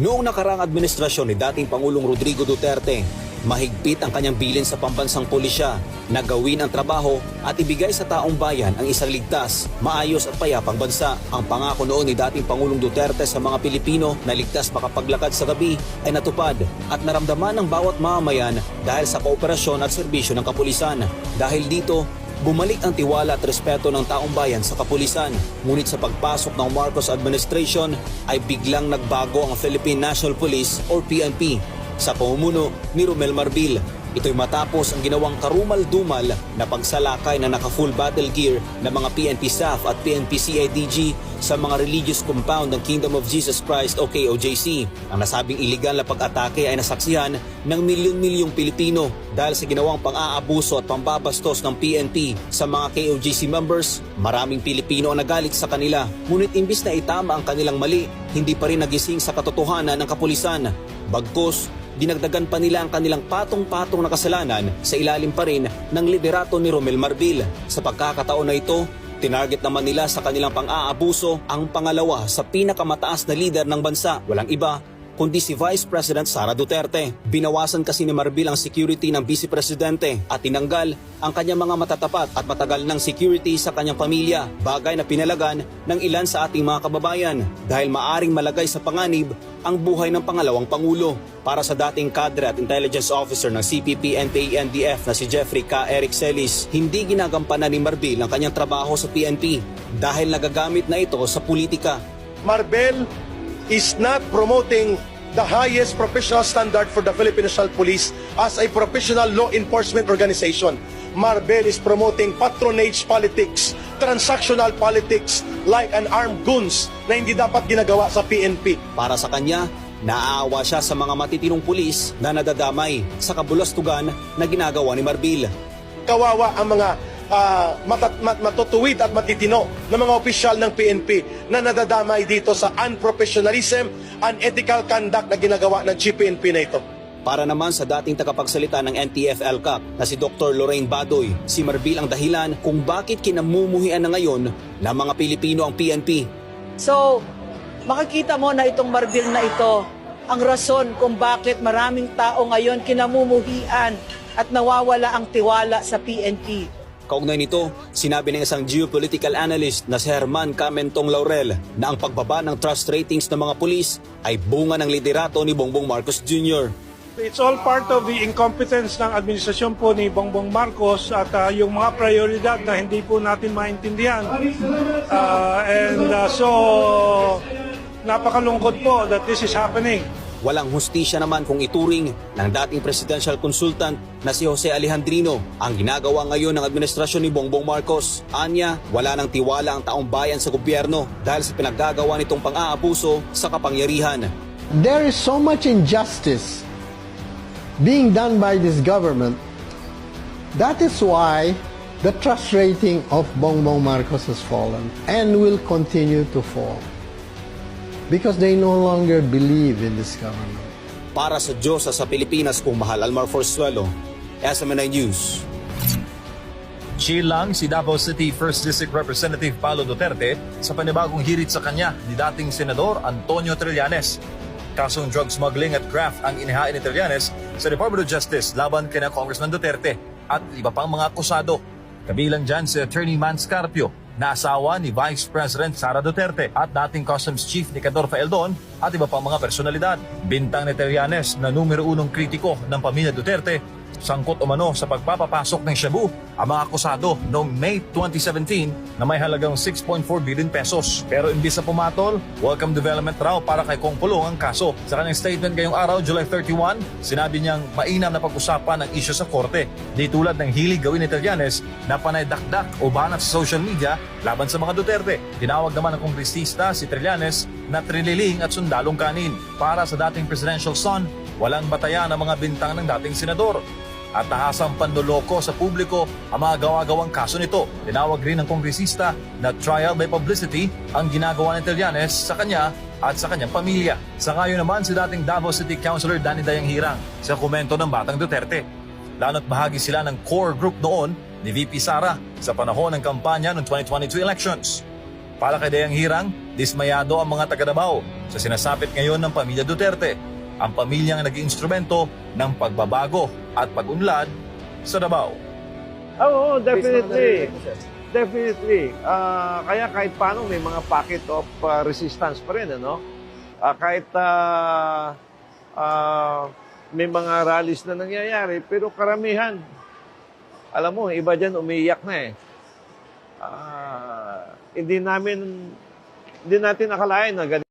Noong nakarang administrasyon ni dating Pangulong Rodrigo Duterte, mahigpit ang kanyang bilin sa pambansang pulisya na gawin ang trabaho at ibigay sa taong bayan ang isang ligtas, maayos at payapang bansa. Ang pangako noon ni dating Pangulong Duterte sa mga Pilipino na ligtas makapaglakad sa gabi ay natupad at naramdaman ng bawat mamamayan dahil sa kooperasyon at serbisyo ng kapulisan. Dahil dito, Bumalik ang tiwala at respeto ng taong bayan sa kapulisan. Ngunit sa pagpasok ng Marcos administration ay biglang nagbago ang Philippine National Police or PNP sa pamumuno ni Romel Marbil. Ito'y matapos ang ginawang karumal-dumal na pagsalakay na naka-full battle gear ng mga PNP staff at PNP CIDG sa mga religious compound ng Kingdom of Jesus Christ o KOJC. Ang nasabing iligal na pag-atake ay nasaksihan ng milyon-milyong Pilipino dahil sa ginawang pang-aabuso at pambabastos ng PNP sa mga KOJC members. Maraming Pilipino ang nagalit sa kanila, ngunit imbis na itama ang kanilang mali, hindi pa rin nagising sa katotohanan ng kapulisan. Bagkus, dinagdagan pa nila ang kanilang patong-patong na kasalanan sa ilalim pa rin ng liderato ni Romel Marbil. Sa pagkakataon na ito, tinarget naman nila sa kanilang pang-aabuso ang pangalawa sa pinakamataas na lider ng bansa. Walang iba kundi si Vice President Sara Duterte. Binawasan kasi ni Marbil ang security ng Vice Presidente at tinanggal ang kanyang mga matatapat at matagal ng security sa kanyang pamilya, bagay na pinalagan ng ilan sa ating mga kababayan dahil maaring malagay sa panganib ang buhay ng pangalawang pangulo. Para sa dating kadre at intelligence officer ng CPP, NPA, NDF na si Jeffrey K. Eric Celis, hindi ginagampanan ni Marbil ang kanyang trabaho sa PNP dahil nagagamit na ito sa politika. Marbel is not promoting the highest professional standard for the Philippine National Police as a professional law enforcement organization. Marbel is promoting patronage politics, transactional politics like an armed goons na hindi dapat ginagawa sa PNP. Para sa kanya, naaawa siya sa mga matitinong pulis na nadadamay sa kabulastugan na ginagawa ni Marbil. Kawawa ang mga ah, matat- mat- matutuwid at matitino ng mga opisyal ng PNP na nadadamay dito sa unprofessionalism, unethical conduct na ginagawa ng GPNP na ito. Para naman sa dating tagapagsalita ng NTF-ELCAP na si Dr. Lorraine Badoy, si Marbil ang dahilan kung bakit kinamumuhian na ngayon ng mga Pilipino ang PNP. So, makikita mo na itong marbil na ito, ang rason kung bakit maraming tao ngayon kinamumuhian at nawawala ang tiwala sa PNP. Kaugnay nito, sinabi ng isang geopolitical analyst na si Herman Camentong Laurel na ang pagbaba ng trust ratings ng mga pulis ay bunga ng liderato ni Bongbong Marcos Jr. It's all part of the incompetence ng administrasyon po ni Bongbong Marcos at ah, yung mga prioridad na hindi po natin maintindihan. Ah, and ah, so, napakalungkot po that this is happening. Walang hustisya naman kung ituring ng dating presidential consultant na si Jose Alejandrino ang ginagawa ngayon ng administrasyon ni Bongbong Marcos. Anya, wala nang tiwala ang taong bayan sa gobyerno dahil sa pinaggagawa nitong pang-aabuso sa kapangyarihan. there is so much injustice being done by this government. That is why the trust rating of Bongbong Marcos has fallen and will continue to fall. Because they no longer believe in this government. Para sa Diyos sa Pilipinas kung mahal Almar Forzuelo, SMNI News. Chill lang si Davao City 1st District Representative Paulo Duterte sa panibagong hirit sa kanya ni dating Senador Antonio Trillanes. Kasong drug smuggling at graft ang inihain ni Trillanes sa Department of Justice laban kina Congressman Duterte at iba pang mga akusado. Kabilang dyan si Attorney Man Scarpio na asawa ni Vice President Sara Duterte at dating Customs Chief ni Cadorfa Eldon at iba pang mga personalidad. Bintang ni Trillanes na numero unong kritiko ng pamilya Duterte sangkot umano sa pagpapapasok ng Shabu ang mga akusado noong May 2017 na may halagang 6.4 billion pesos. Pero imbis na pumatol, welcome development raw para kay Kong Pulong ang kaso. Sa kanyang statement ngayong araw, July 31, sinabi niyang mainam na pag-usapan ang isyu sa korte. Di tulad ng hilig gawin ni Trillanes na panay o banat sa social media laban sa mga Duterte. Tinawag naman ng kongresista si Trillanes na trililing at sundalong kanin. Para sa dating presidential son, walang batayan ang mga bintang ng dating senador at nahasang panloloko sa publiko ang mga gawa-gawang kaso nito. Tinawag rin ng kongresista na trial by publicity ang ginagawa ni Trillanes sa kanya at sa kanyang pamilya. Sa ngayon naman si dating Davao City Councilor Danny Dayang Hirang sa komento ng Batang Duterte. Lalo't bahagi sila ng core group noon ni VP Sara sa panahon ng kampanya ng 2022 elections. Para kay Dayang Hirang, dismayado ang mga taga Davao sa sinasapit ngayon ng pamilya Duterte, ang pamilyang naging instrumento ng pagbabago at pag-unlad sa Davao. Oo, definitely. Definitely. Ah, kaya kahit paano may mga pocket of ah, resistance pa rin, ano? Ah, kahit ah, ah, may mga rallies na nangyayari, pero karamihan, alam mo, iba dyan umiiyak na eh. Ah, hindi namin, hindi natin nakalain na ganito.